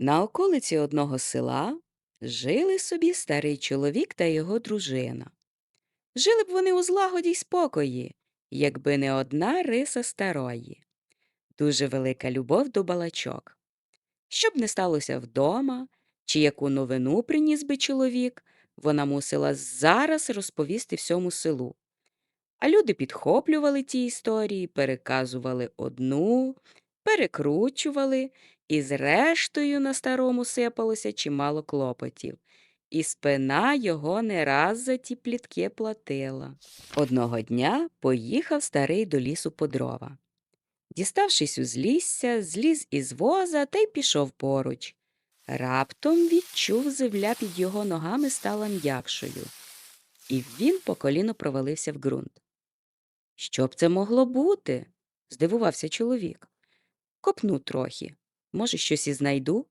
На околиці одного села жили собі старий чоловік та його дружина. Жили б вони у злагоді й спокої, якби не одна риса старої, дуже велика любов до балачок. Щоб не сталося вдома, чи яку новину приніс би чоловік, вона мусила зараз розповісти всьому селу. А люди підхоплювали ті історії, переказували одну, перекручували, і зрештою на старому сипалося чимало клопотів. І спина його не раз за ті плітки платила. Одного дня поїхав старий до лісу по дрова. Діставшись узлісся, зліз із воза та й пішов поруч. Раптом відчув земля під його ногами стала м'якшою, і він по коліно провалився в ґрунт. Що б це могло бути? здивувався чоловік. Копну трохи. Може, щось і знайду?